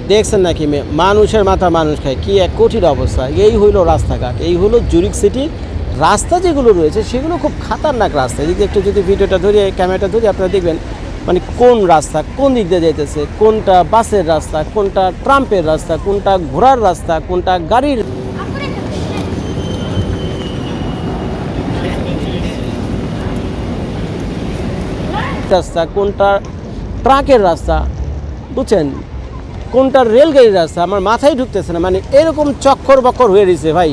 দেখছেন নাকি মানুষের মাথা মানুষ খায়, কি এক কঠিন অবস্থা। এই হইল রাস্তাঘাট, এই হলো জুরিক সিটির রাস্তা যেগুলো রয়েছে, সেগুলো খুব খাতারনাক রাস্তা। যদি একটু যদি ভিডিওটা ধরে ক্যামেরাটা ধরে, আপনারা দেখবেন মানে কোন রাস্তা, কোন দিক দিয়ে যাইতেছে, কোনটা বাসের রাস্তা, কোনটা ট্রাম্পের রাস্তা, কোনটা ঘোড়ার রাস্তা, কোনটা গাড়ির রাস্তা, কোনটা ট্রাকের রাস্তা, বুঝছেন? কোনটা রেলগাড়ির রাস্তা আমার মাথায় ঢুকতেছে না। মানে এরকম চক্কর বক্কর হয়ে রয়েছে ভাই।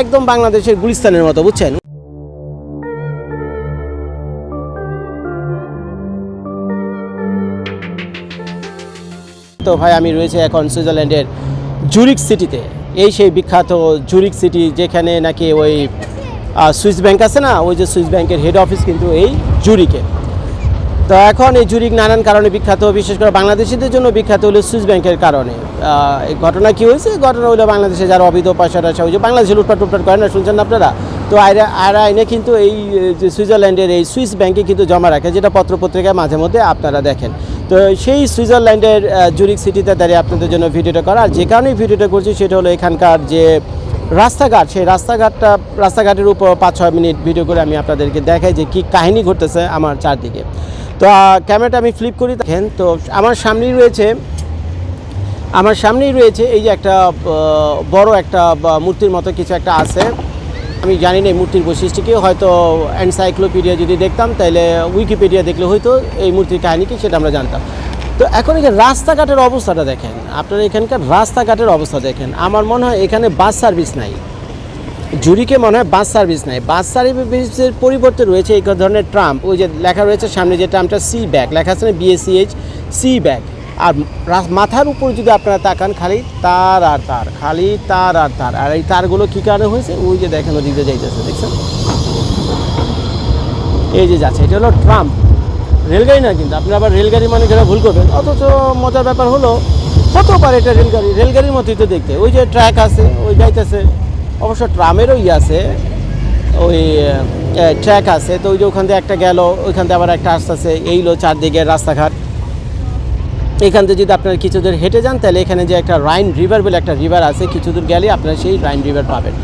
একদম বাংলাদেশের গুলিস্তানের মতো, বুঝছেন? তো ভাই, আমি রয়েছে এখন সুইজারল্যান্ডের জুরিক সিটিতে। এই সেই বিখ্যাত জুরিক সিটি, যেখানে নাকি ওই সুইস ব্যাংক আছে না? ওই যে সুইস ব্যাংকের হেড অফিস কিন্তু এই জুরিকে তো এখন এই জুরিক নানান কারণে বিখ্যাত, বিশেষ করে বাংলাদেশিদের জন্য বিখ্যাত হলো সুইস ব্যাংকের কারণে। এই ঘটনা কি হয়েছে? ঘটনা হলো বাংলাদেশে যারা অবৈধ পয়সা ওই যে বাংলাদেশে লুটপাট টুটপাট করে না, শুনছেন আপনারা? তো আয়রা আয়রা আইনে কিন্তু এই যে সুইজারল্যান্ডের এই সুইস ব্যাংকে কিন্তু জমা রাখে, যেটা পত্রপত্রিকায় মাঝে মধ্যে আপনারা দেখেন। তো সেই সুইজারল্যান্ডের জুরিক সিটিতে দাঁড়িয়ে আপনাদের জন্য ভিডিওটা করা। আর যে কারণেই ভিডিওটা করছি, সেটা হলো এখানকার যে রাস্তাঘাট, সেই রাস্তাঘাটটা, রাস্তাঘাটের উপর পাঁচ ছয় মিনিট ভিডিও করে আমি আপনাদেরকে দেখাই যে কী কাহিনী ঘটতেছে আমার চারদিকে। তো ক্যামেরাটা আমি ফ্লিপ করি, দেখেন, তো আমার সামনেই রয়েছে, আমার সামনেই রয়েছে এই যে একটা বড় একটা মূর্তির মতো কিছু একটা আছে। আমি জানি না এই মূর্তির বৈশিষ্ট্য কি, হয়তো এনসাইক্লোপিডিয়া যদি দেখতাম তাহলে উইকিপিডিয়া দেখলে হয়তো এই মূর্তির কাহিনী কি, সেটা আমরা জানতাম। তো এখন এখানে রাস্তাঘাটের অবস্থাটা দেখেন, আপনারা এখানকার রাস্তাঘাটের অবস্থা দেখেন, আমার মনে হয় এখানে বাস সার্ভিস নাই। জুরিকে মনে হয় বাস সার্ভিস নাই। বাস সার্ভিসের পরিবর্তে রয়েছে এই ধরনের ট্রাম্প ওই যে লেখা রয়েছে সামনে যে ট্রাম্পটা সি ব্যাগ। লেখা আছে না বিএসিএইচ সি ব্যাগ। আর মাথার উপর যদি আপনারা তাকান, খালি তার আর তার, খালি তার আর তার। আর এই তারগুলো কী কারণে হয়েছে? ওই যে দেখেন, ওদিকে যাইতেছে, দেখছেন? এই যে যাচ্ছে, এটা হলো ট্রাম্প রেলগাড়ি না কিন্তু, আপনি আবার রেলগাড়ি মানে যারা ভুল করবেন, অথচ মজার ব্যাপার হলো, হতেও পারে এটা রেলগাড়ি। রেলগাড়ির মতোই তো দেখতে। ওই যে ট্র্যাক আছে, ওই যাইতেছে। অবশ্য ট্রামেরও ই আছে, ওই ট্র্যাক আছে, তো ওই যে ওখান দিয়ে একটা গেল, ওইখান দিয়ে আবার একটা আসতেছে এইলো চারদিকে রাস্তাঘাট। এখান থেকে যদি আপনারা কিছু দূর হেঁটে যান, তাহলে এখানে যে একটা রাইন রিভার বলে একটা রিভার আছে, কিছু দূর গেলে আপনারা সেই রাইন রিভার পাবেন।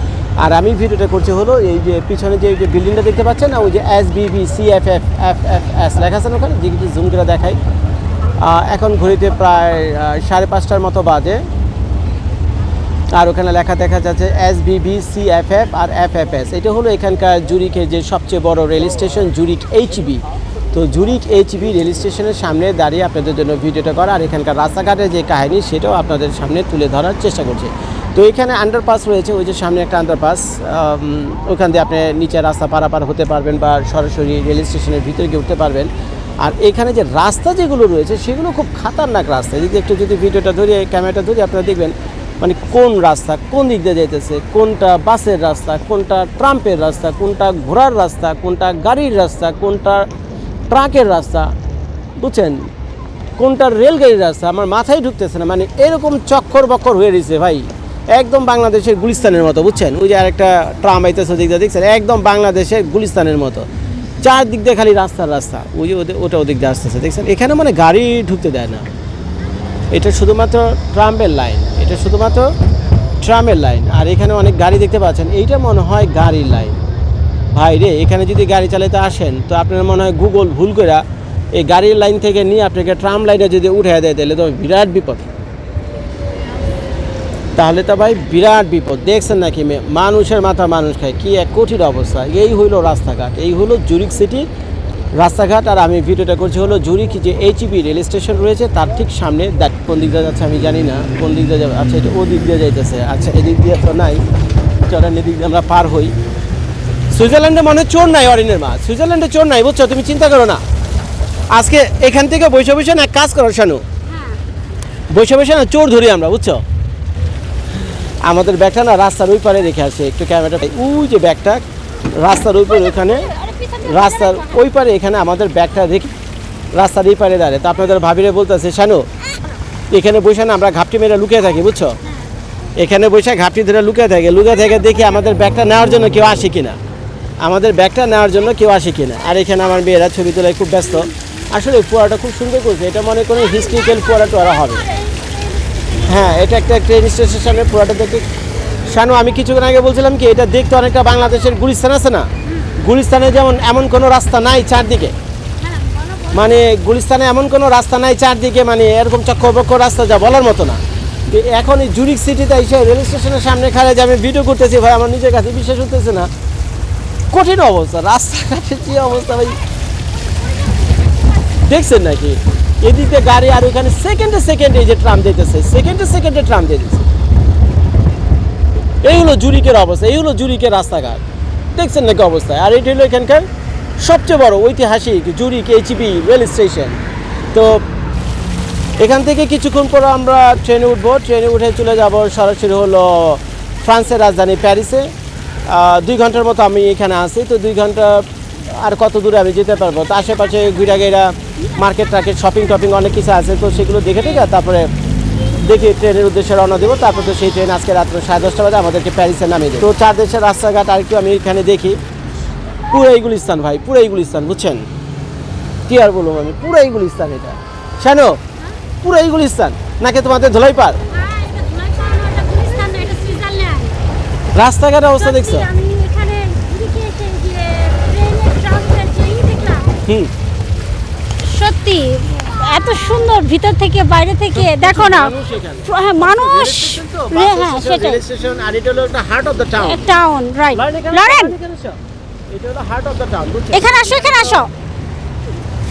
আর আমি ভিডিওটা করছি হলো এই যে পিছনে যে যে বিল্ডিংটা দেখতে পাচ্ছেন, না, ওই যে S B B C F F F F S লেখা আছে ওখানে? যে কিছু জুম করে দেখাই। এখন ঘড়িতে প্রায় সাড়ে পাঁচটার মতো বাজে। আর ওখানে লেখা দেখা যাচ্ছে S B B C F F আর এফ এফ এস এটা হলো এখানকার জুরিকের যে সবচেয়ে বড় রেল স্টেশন জুরিক এইচবি তো জুরিক এইচবি রেল স্টেশনের সামনে দাঁড়িয়ে আপনাদের জন্য ভিডিওটা করা আর এখানকার রাস্তাঘাটের যে কাহিনী, সেটাও আপনাদের সামনে তুলে ধরার চেষ্টা করছে। তো এখানে আন্ডারপাস রয়েছে, ওই যে সামনে একটা আন্ডারপাস ওখান দিয়ে আপনি নিচে রাস্তা পারাপার হতে পারবেন বা সরাসরি রেল স্টেশনের ভিতরে গিয়ে উঠতে পারবেন। আর এখানে যে রাস্তা যেগুলো রয়েছে, সেগুলো খুব খাতারনাক রাস্তা। যদি একটু যদি ভিডিওটা ধরে, ক্যামেরাটা ধরে আপনারা দেখবেন মানে কোন রাস্তা, কোন দিক দিয়ে যাইতেছে, কোনটা বাসের রাস্তা, কোনটা ট্রাম্পের রাস্তা, কোনটা ঘোড়ার রাস্তা, কোনটা গাড়ির রাস্তা, কোনটা ট্রাকের রাস্তা, বুঝছেন? কোনটা রেলগাড়ির রাস্তা, আমার মাথায় ঢুকতেছে না মানে এরকম চক্কর বক্কর হয়ে রয়েছে ভাই। একদম বাংলাদেশের গুলিস্তানের মতো, বুঝছেন? ওই যে আরেকটা ট্রাম আইতেছে দিক দিয়ে, দেখছেন? একদম বাংলাদেশের গুলিস্তানের মতো। চার দিক দিয়ে খালি রাস্তার রাস্তা, ওই যে ওদের- ওটা ওদিক দিয়ে আসতেছে, দেখছেন? এখানে মানে গাড়ি ঢুকতে দেয় না। এটা শুধুমাত্র ট্রাম্পের লাইন। এটা শুধুমাত্র ট্রামের লাইন। আর এখানে অনেক গাড়ি দেখতে পাচ্ছেন। এইটা মনে হয় গাড়ির লাইন। ভাই রে, এখানে যদি গাড়ি চালাতে আসেন, তো আপনার মনে হয় গুগল ভুল করে এই গাড়ির লাইন থেকে নিয়ে আপনাকে ট্রাম লাইনে যদি উঠে দেয়, তাহলে তো বিরাট বিপদ। তাহলে তো ভাই বিরাট বিপদ। দেখছেন নাকি মানুষের মাথা মানুষ খায়। কি এক কঠিন অবস্থা। এই হইল রাস্তাঘাট। এই হলো জুরিক সিটি রাস্তাঘাট, আর আমি ভিডিওটা করছি হলো জুরিক যে এইচবি রেল স্টেশন রয়েছে, তার ঠিক সামনে, দেখ কোন দিক দিয়ে যাচ্ছে আমি জানি না, কোন দিক দিয়ে যাবে আচ্ছা এটা ও দিক দিয়ে যাইতেছে আচ্ছা এদিক দিয়ে তো নাই চলেন এদিক দিয়ে আমরা পার হই। সুইজারল্যান্ডে মনে চোর নাই অরিনের মা, সুইজারল্যান্ডে চোর নাই, বুঝছ? তুমি চিন্তা করো না। আজকে এখান থেকে বসে বসে এক কাজ করো, শানু। বসে না, চোর ধরি আমরা, বুঝছ? আমাদের ব্যাগটা না রাস্তার ওই পারে রেখে আসে একটু ক্যামেরাটা, ওই যে ব্যাগটা, রাস্তার ওই পারে ওইখানে রাস্তার ওই পারে এখানে আমাদের ব্যাগটা রেখে রাস্তার এই পারে দাঁড়িয়ে। তো আপনাদের ভাবিরে বলতেছে, শানু, এখানে বসে না আমরা ঘাপটি মেরে লুকিয়ে থাকি, বুঝছ? এখানে বসে ঘাপটি ধরে লুকিয়ে থাকে। লুকিয়ে থেকে দেখি আমাদের ব্যাগটা নেওয়ার জন্য কেউ আসে কিনা। আমাদের ব্যাগটা নেওয়ার জন্য কেউ আসে কিনা। আর এখানে আমার মেয়েরা ছবি তোলায় খুব ব্যস্ত। আসলে ফুয়ারাটা খুব সুন্দর করছে। এটা মনে করেন হিস্ট্রিক্যাল ফুয়ারা টোয়ারা হবে। হ্যাঁ এটা একটা ট্রেন স্টেশনের সামনে পুরাটা দেখতে শানু, আমি কিছুক্ষণ আগে বলছিলাম কি, এটা দেখতে অনেকটা বাংলাদেশের গুলিস্তান আছে না? গুলিস্তানে যেমন এমন কোনো রাস্তা নাই চারদিকে। মানে গুলিস্তানে এমন কোনো রাস্তা নাই চারদিকে মানে এরকম চক্কবক্ক রাস্তা যা বলার মতো না। এখন এই জুরিক সিটিতে এসে রেল স্টেশনের সামনে খাড়ে যে আমি ভিডিও করতেছি, ভাই, আমার নিজের কাছে বিশ্বাস হতেছে না। কঠিন অবস্থা, রাস্তাঘাটের যে অবস্থা, ভাই? দেখছেন নাকি? এদিকে গাড়ি আর ওখানে সেকেন্ডে সেকেন্ডে যে ট্রাম দিতেছে সেকেন্ডে সেকেন্ডে ট্রাম দিতেছে এই হলো জুরিকের অবস্থা, এই হলো জুরিকের রাস্তাঘাট। দেখছেন নাকি অবস্থায়? আর এটি হলো এখানকার সবচেয়ে বড় ঐতিহাসিক জুরিক এইচবি রেল স্টেশন। তো এখান থেকে কিছুক্ষণ পর আমরা ট্রেনে উঠবো। ট্রেনে উঠে চলে যাব, সরাসরি হলো ফ্রান্সের রাজধানী প্যারিসে। দুই ঘণ্টার মতো আমি এখানে আছি। তো দুই ঘণ্টা আর কত দূরে আমি যেতে পারব? তো আশেপাশে ঘুরা গেরা মার্কেট, টার্কেট শপিং টপিং অনেক কিছু আছে। তো সেগুলো দেখে টেকে তারপরে দেখি ট্রেনের উদ্দেশ্যে রওনা দেবো। তারপর তো সেই ট্রেন আজকে রাত্রে সাড়ে দশটা বাজে আমাদেরকে প্যারিসে নামিয়ে দেবে। তো চার দেশের রাস্তাঘাট আর একটু আমি এখানে দেখি। পুরাই গুলিস্তান ভাই পুরাই গুলিস্তান বুঝছেন? কি আর বলব আমি? পুরাই গুলিস্তান এটা। শানো পুরাই গুলিস্তান? নাকি তোমাদের ধোলাই পার। রাস্তাঘাটের অবস্থা দেখছ? হুম। সত্যি এত সুন্দর ভিতর থেকে বাইরে থেকে দেখো না। মানুষ হ্যাঁ মানুষ। হ্যাঁ সেটাই। আর এটা হলো একটা heart of the town town right Lauren এটা হলো হার্ট অফ দ্য টাউন এখানে আসো এখানে আসো।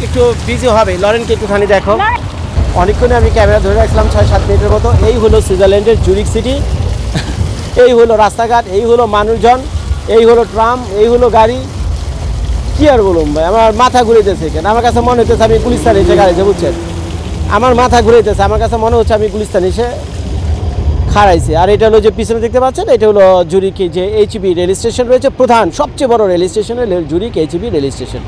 একটু বিজি হবে। লরেনকে একটুখানি দেখো। অনেকক্ষণে আমি ক্যামেরা ধরে রাখলাম ছয় সাত মিনিটের মতো। এই হলো সুইজারল্যান্ডের জুরিক সিটি এই হলো রাস্তাঘাট এই হলো মানুষজন এই হলো ট্রাম এই হলো গাড়ি। কি আর বলুন ভাই? আমার মাথা ঘুরেতেছে কেন আমার কাছে মনে হচ্ছে আমি গুলিস্তান এসে গাড়িতে বুঝছেন? আমার মাথা ঘুরেতেছে আমার কাছে মনে হচ্ছে আমি গুলিস্তান এসে খাড়াইছে। আর এটা হলো যে পিছনে দেখতে পাচ্ছেন, এটা হলো জুরিকে যে এইচবি রেল স্টেশন রয়েছে। প্রধান, সবচেয়ে বড় রেল স্টেশন হলো জুরিক এইচবি রেল স্টেশন।